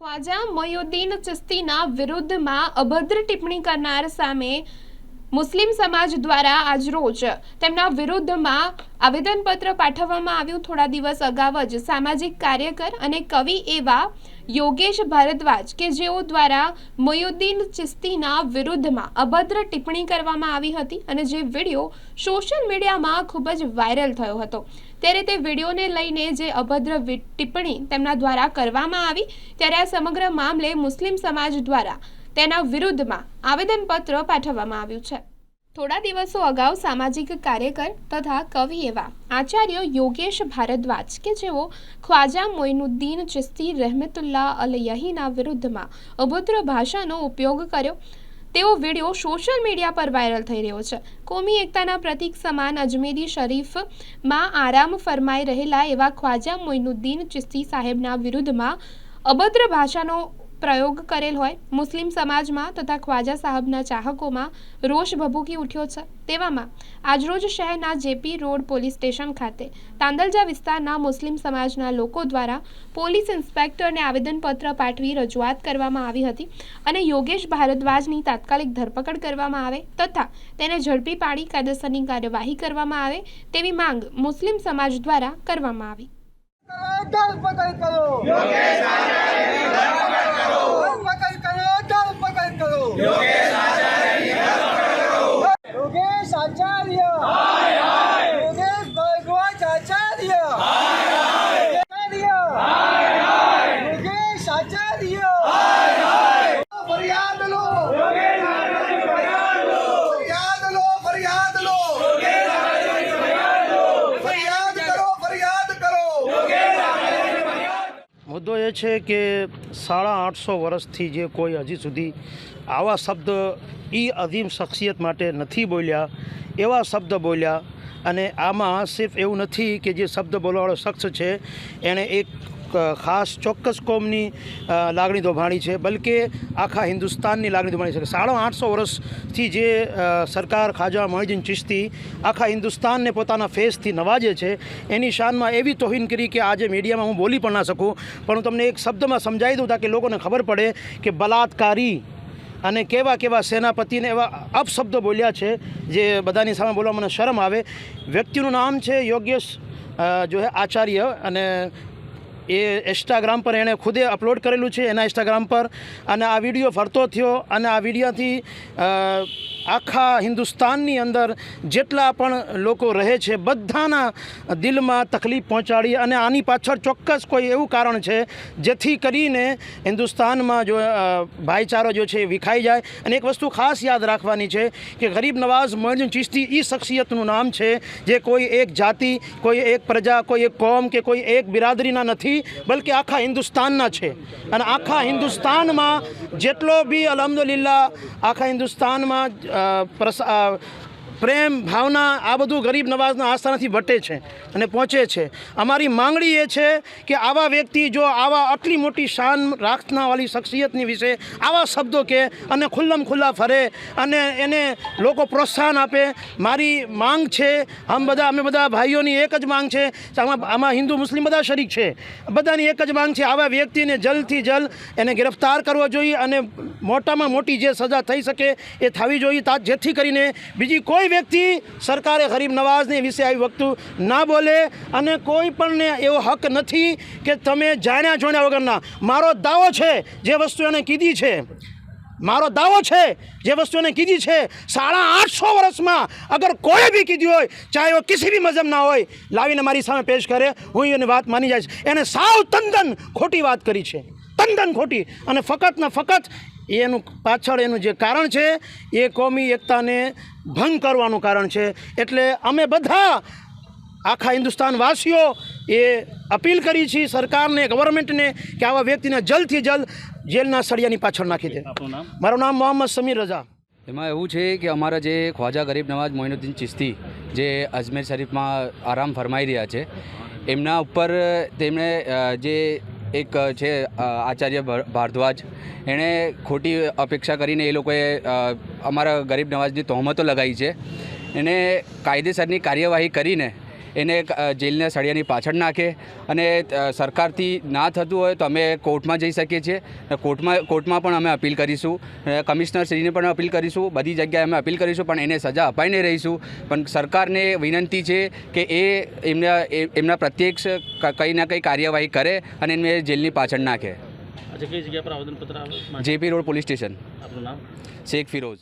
ખ્વાજા મોયુદ્દીન ચિસ્તીના વિરુદ્ધમાં અભદ્ર ટિપ્પણી કરનાર સામે મુસ્લિમ સમાજ દ્વારા આજરોજ તેમના વિરુદ્ધમાં આવેદનપત્ર પાઠવવામાં આવ્યું. થોડા દિવસ અગાઉ જ સામાજિક કાર્યકર અને કવિ એવા યોગેશ ભારદ્વાજ કે જેઓ દ્વારા મોયુદ્દીન ચિસ્તીના વિરુદ્ધમાં અભદ્ર ટિપ્પણી કરવામાં આવી હતી અને જે વીડિયો સોશિયલ મીડિયામાં ખૂબ જ વાયરલ થયો હતો. ત્યારે તે વિડીયોને લઈને જે અભદ્ર ટિપ્પણી તેમના દ્વારા કરવામાં આવી, ત્યારે આ સમગ્ર મામલે મુસ્લિમ સમાજ દ્વારા તેના વિરુદ્ધમાં આવેદનપત્ર પાઠવવામાં આવ્યું છે. થોડા દિવસો અગાઉ સામાજિક કાર્યકર તથા કવિ એવા આચાર્ય યોગેશ ભારદ્વાજ કે જેઓ ખ્વાજા મોઇનુદ્દીન ચિસ્તી રહેમતુલ્લાહ અલ યહીના વિરુદ્ધમાં અભદ્ર ભાષાનો ઉપયોગ કર્યો. તેવો વીડિયો સોશિયલ મીડિયા પર વાયરલ થઈ રહ્યો છે. કોમી એકતાના પ્રતીક સમાન અજમેરી શરીફમાં આરામ ફરમાઈ રહેલા એવા ખ્વાજા મોઇનુદ્દીન ચિસ્તી સાહેબના વિરુદ્ધમાં અભદ્ર ભાષાનો પ્રયોગ કરેલ હોય, મુસ્લિમ સમાજમાં તથા ખ્વાજા સાહેબના ચાહકોમાં રોષ ભભૂકી ઉઠ્યો છે. તેવામાં આજરોજ શહેરના જેપી રોડ પોલીસ સ્ટેશન ખાતે તાંદલજા વિસ્તારના મુસ્લિમ સમાજના લોકો દ્વારા પોલીસ ઇન્સ્પેક્ટરને આવેદનપત્ર પાઠવી રજૂઆત કરવામાં આવી હતી અને યોગેશ ભારદ્વાજની તાત્કાલિક ધરપકડ કરવામાં આવે તથા તેને ઝડપી પાડી કાયદેસરની કાર્યવાહી કરવામાં આવે તેવી માંગ મુસ્લિમ સમાજ દ્વારા કરવામાં આવી ધરપકડ કરો ધરપકડ કરો ધરપકડ કરો યોગેશ આચાર્ય યોગેશ ભગવાન આચાર્ય આચાર્ય યોગેશ આચાર્ય ફરિયાદ લો ફરિયાદ લો ફરિયાદ લો ફરિયાદ કરો ફરિયાદ કરો મુદ્દો છે કે સાડા આઠસો વર્ષથી જે કોઈ હજી સુધી આવા શબ્દ એ અધીમ શખ્સિયત માટે નથી બોલ્યા, એવા શબ્દ બોલ્યા. અને આમાં સિર્ફ એવું નથી કે જે શબ્દ બોલવાવાળો શખ્સ છે, એણે એક ખાસ ચોક્કસ કોમની લાગણી દોભાણી છે, બલકે આખા હિન્દુસ્તાનની લાગણી દોભાણી છે. સાડા આઠસો વર્ષથી જે સરકાર ખાજા મોહિદ્દીન ચિશ્તી આખા હિન્દુસ્તાનને પોતાના ફેસથી નવાજે છે, એની શાનમાં એવી તોહીન કરી કે આજે મીડિયામાં હું બોલી પણ ના શકું, પણ હું તમને એક શબ્દમાં સમજાવી દઉં તાકે લોકોને ખબર પડે કે બલાત્કારી અને કેવા કેવા સેનાપતિને એવા અપશબ્દો બોલ્યા છે, જે બધાની સામે બોલવા મને શરમ આવે. વ્યક્તિનું નામ છે યોગેશ જો હે આચાર્ય અને એ ઇન્સ્ટાગ્રામ પર એણે ખુદે અપલોડ કરેલું છે, એના ઇન્સ્ટાગ્રામ પર. અને આ વીડિયો ફરતો થયો અને આ વિડીયોથી આખા હિન્દુસ્તાનની અંદર જેટલા પણ લોકો રહે છે, બધાના દિલમાં તકલીફ પહોંચાડી અને આની પાછળ ચોક્કસ કોઈ એવું કારણ છે, જેથી કરીને હિન્દુસ્તાનમાં જો ભાઈચારો જો છે એ વિખાઈ જાય. અને એક વસ્તુ ખાસ યાદ રાખવાની છે કે ગરીબ નવાઝ મોઇનુદ્દીન ચિશ્તી એ શખ્સિયતનું નામ છે, જે કોઈ એક જાતિ, કોઈ એક પ્રજા, કોઈ એક કોમ કે કોઈ એક બિરાદરીના નથી, બલકે આખા હિન્દુસ્તાનના છે. અને આખા હિન્દુસ્તાનમાં જેટલો બી અલહમદુલિલ્લા આખા હિન્દુસ્તાનમાં પ્રસ પ્રેમ, ભાવના, આ બધું ગરીબ નવાઝના આસ્થાનાથી વટે છે અને પહોંચે છે. અમારી માંગણી એ છે કે આવા વ્યક્તિ જો આવા આટલી મોટી શાન રાખનાવાળી શખ્સિયતની વિશે આવા શબ્દો કે અને ખુલ્લમ ખુલ્લા ફરે અને એને લોકો પ્રોત્સાહન આપે. મારી માંગ છે, આમ બધા, અમે બધા ભાઈઓની એક જ માંગ છે, આમાં આમાં હિન્દુ, મુસ્લિમ બધા શરીક છે. બધાની એક જ માંગ છે, આવા વ્યક્તિને જલ્દથી જલ્દ એને ગિરફ્તાર કરવો જોઈએ અને મોટામાં મોટી જે સજા થઈ શકે એ થવી જોઈએ. તા જેથી કરીને બીજી કોઈ વ્યક્તિ સરકારે ગરીબ નવાઝને વિશે આવી વખતું ના બોલે અને કોઈ પણને એવો હક નથી કે તમે જાણ્યા જોણ્યા વગરના. મારો દાવો છે જે વસ્તુ એને કીધી છે, મારો દાવો છે જે વસ્તુ એને કીધી છે, સાડા આઠસો વર્ષમાં અગર કોઈ બી કીધી હોય, ચાહે એ કિસી બી મજહબ ના હોય, લાવીને મારી સામે પેશ કરે, હું એની વાત માની જાય એને સાવ તંદન ખોટી વાત કરી છે. તદ્દન ખોટી. અને ફકત ને ફકત એનું પાછળ એનું જે કારણ છે એ કોમી એકતાને ભંગ કરવાનું કારણ છે. એટલે અમે બધા આખા હિન્દુસ્તાનવાસીઓ એ અપીલ કરી છે સરકારને ગવર્મેન્ટને કે આવા વ્યક્તિને જલ્દથી જલ્દ જેલના સળિયાની પાછળ નાખી દે. મારું નામ મોહમ્મદ સમીર રઝા એમાં એવું છે કે અમારા જે ખ્વાજા ગરીબ નવાજ મોઇનુદ્દીન ચિસ્તી જે અજમેર શરીફમાં આરામ ફરમાઈ રહ્યા છે એમના ઉપર તેમણે જે એક છે આચાર્ય ભારદ્વાજ. એણે ખોટી અપેક્ષા કરીને એ લોકોએ અમારા ગરીબ નવાજની તહોમતો લગાવી છે. એને કાયદેસરની કાર્યવાહી કરીને એને જેલના સળિયાની પાછળ નાખે અને સરકારથી ના થતું હોય તો અમે કોર્ટમાં જઈ શકીએ છીએ. કોર્ટમાં કોર્ટમાં પણ અમે અપીલ કરીશું. કમિશનરશ્રીને પણ અપીલ કરીશું. બધી જગ્યાએ અમે અપીલ કરીશું પણ એને સજા અપાઈને રહીશું. પણ સરકારને વિનંતી છે કે એ એમના એ- એમના પ્રત્યક્ષ કંઈ ના કંઈ કાર્યવાહી કરે અને એમને જેલની પાછળ નાખે. JP road police station. Sheikh Firoz.